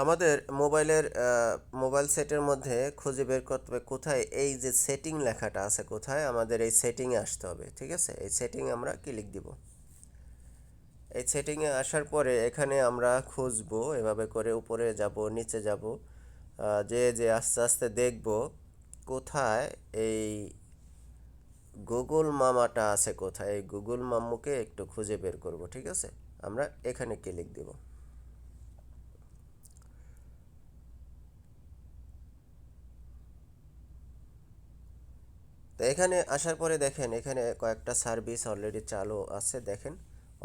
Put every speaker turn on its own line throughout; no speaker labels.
আমাদের মোবাইলের মোবাইল সেটের মধ্যে খুঁজে বের করতে হবে কোথায়, এই যে সেটিং লেখাটা আছে কোথায়, আমাদের এই সেটিংয়ে আসতে হবে, ঠিক আছে? এই সেটিং আমরা ক্লিক দিব। এই সেটিংয়ে আসার পরে এখানে আমরা খুঁজবো, এভাবে করে উপরে যাব, নিচে যাব যে যে আস্তে আস্তে দেখব কোথায় এই গুগল মামাটা আছে কোথায়, এই গুগল মাম্মুকে একটু খুঁজে বের করব, ঠিক আছে? আমরা এখানে ক্লিক দিব। তো এখানে আসার পরে দেখেন, এখানে কয়েকটা সার্ভিস অলরেডি চালু আছে, দেখেন।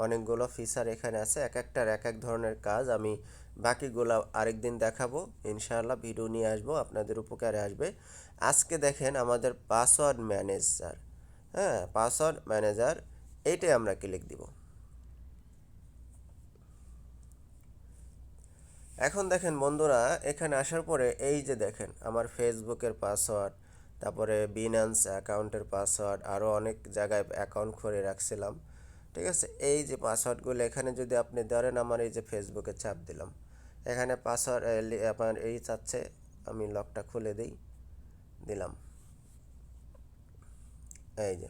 অনেকগুলো ফিচার এখানে আছে, এক একটার এক এক ধরনের কাজ। আমি বাকিগুলো আরেকদিন দেখাবো, ইনশাআল্লাহ ভিডিও নিয়ে আসব, আপনাদের উপকারে আসবে। আজকে দেখেন আমাদের পাসওয়ার্ড ম্যানেজার হ্যাঁ পাসওয়ার্ড ম্যানেজার এইটাই আমরা ক্লিক দিব। এখন দেখেন বন্ধুরা, এখানে আসার পরে এই যে দেখেন, আমার ফেসবুকের পাসওয়ার্ড তারপরে বিনান্স অ্যাকাউন্টের পাসওয়ার্ড আরও অনেক জায়গায় অ্যাকাউন্ট করে রাখছিলাম। ঠিক আছে? এই যে পাসওয়ার্ডগুলো এখানে যদি আপনি ধরেন আমার এই যে ফেসবুকে চাপ দিলাম, এখানে পাসওয়ার্ড আপনার এই চাচ্ছে, আমি লকটা খুলে দিই, দিলাম। এই যে।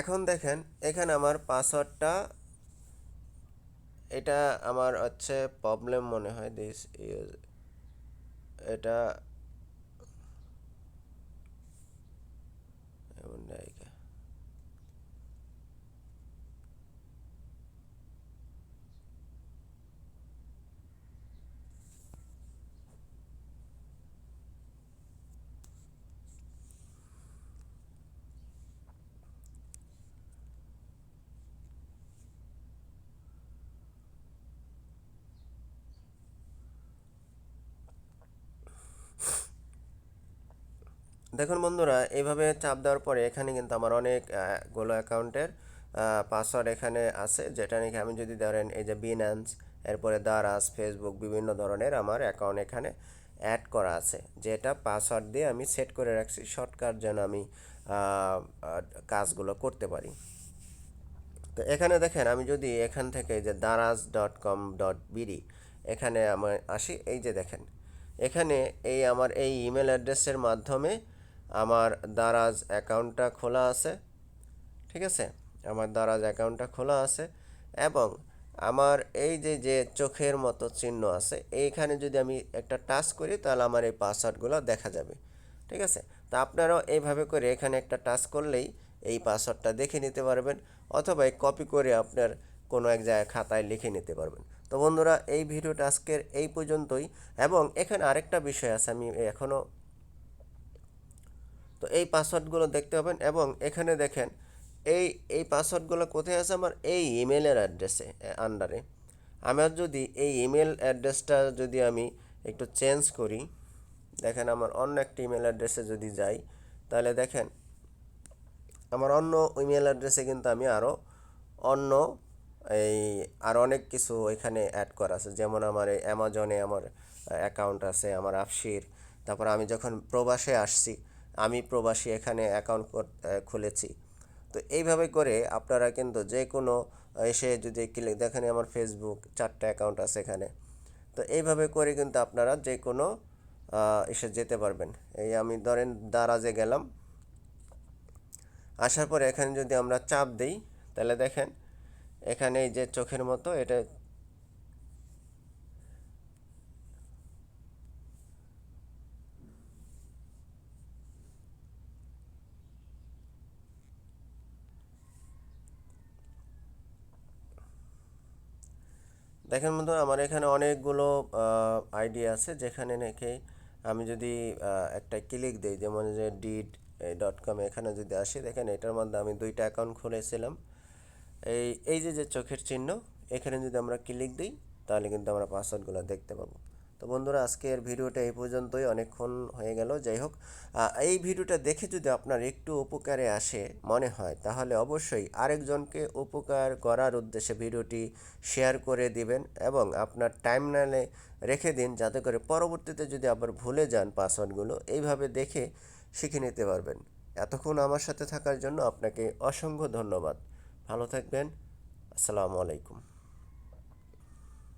এখন দেখেন, এখানে আমার পাসওয়ার্ডটা এটা আমার হচ্ছে প্রবলেম মনে হয় দিস এটা والنائك দেখুন বন্ধুরা এইভাবে চাপ দেওয়ার পরে এখানে কিন্তু আমার অনেকগুলো অ্যাকাউন্টের পাসওয়ার্ড এখানে আছে, যেটা নাকি আমি যদি ধরেন এই যে বিনান্স এরপরে দারাজ ফেসবুক বিভিন্ন ধরনের আমার অ্যাকাউন্ট এখানে অ্যাড করা আছে, যেটা পাসওয়ার্ড দিয়ে আমি সেট করে রাখছি শর্টকাট যেন আমি কাজগুলো করতে পারি। তো এখানে দেখেন, আমি যদি এখান থেকে যে Daraz dot com dot BD এখানে আমার আসি, এই যে দেখেন, এখানে এই আমার এই ইমেল অ্যাড্রেসের মাধ্যমে আমার দারাজ অ্যাকাউন্টটা খোলা আছে, ঠিক আছে? আমার দারাজ অ্যাকাউন্টটা খোলা আছে এবং আমার এই যে যে চোখের মতো চিহ্ন আছে, এইখানে যদি আমি একটা টাচ করি, তাহলে আমার এই পাসওয়ার্ডগুলো দেখা যাবে, ঠিক আছে? তো আপনারাও এইভাবে করে এখানে একটা টাচ করলেই এই পাসওয়ার্ডটা দেখে নিতে পারবেন অথবা এই কপি করে আপনার কোনো এক জায়গায় খাতায় লিখে নিতে পারবেন। তো বন্ধুরা, এই ভিডিওটা আজকের এই পর্যন্তই এবং এখানে আরেকটা বিষয় আছে, আমি এখনও তো এই পাসওয়ার্ডগুলো দেখতে পাবেন এবং এখানে দেখেন, এই এই পাসওয়ার্ডগুলো কোথায় আছে আমার? এই ইমেলের অ্যাড্রেসে আন্ডারে আমার যদি এই ইমেল অ্যাড্রেসটা যদি আমি একটু চেঞ্জ করি, দেখেন আমার অন্য একটি ইমেল অ্যাড্রেসে যদি যাই, তাহলে দেখেন, আমার অন্য ইমেল অ্যাড্রেসে কিন্তু আমি আরও অন্য এই, আর অনেক কিছু এখানে অ্যাড করা আছে। যেমন আমার এই অ্যামাজনে আমার অ্যাকাউন্ট আছে, আমার আফসির তারপর আমি যখন প্রবাসে আসছি আমি প্রবাসী এখানে অ্যাকাউন্ট খুলেছি। তো এইভাবে করে আপনারা কিন্তু যে কোনো এসে যদি ক্লিক দেখেন আমার ফেসবুক চারটে অ্যাকাউন্ট আছে এখানে। তো এইভাবে করে কিন্তু আপনারা যে কোনো এসে যেতে পারবেন। এই আমি ধরেন দারাজে গেলাম। আসার পরে এখানে যদি আমরা চাপ দিই, তাহলে দেখেন এখানে এই যে চোখের মতো, এটা দেখেন বন্ধু, আমার এখানে অনেকগুলো আইডিয়া আছে যেখানে নাকি আমি যদি একটা ক্লিক দিই, যেমন যে ডিড ডট কম এখানে যদি আসি, দেখেন এটার মধ্যে আমি দুইটা অ্যাকাউন্ট খুলেছিলাম। এই এই যে যে চোখের চিহ্ন, এখানে যদি আমরা ক্লিক দিই, তাহলে কিন্তু আমরা পাসওয়ার্ডগুলো দেখতে পাবো। তো বন্ধুরা, আজকের ভিডিওটা এই পর্যন্তই। অনেকক্ষণ হয়ে গেল, যাই হোক। এই ভিডিওটা দেখে যদি আপনার একটু উপকারে আসে, মনে হয়, তাহলে অবশ্যই আরেকজনকে উপকার করার উদ্দেশ্যে ভিডিওটি শেয়ার করে দিবেন এবং আপনার টাইম নাইনে রেখে দিন, যাতে করে পরবর্তীতে যদি আবার ভুলে যান পাসওয়ার্ডগুলো, এইভাবে দেখে শিখে নিতে পারবেন। এতক্ষণ আমার সাথে থাকার জন্য আপনাকে অসংখ্য ধন্যবাদ। ভালো থাকবেন। আসসালামু আলাইকুম।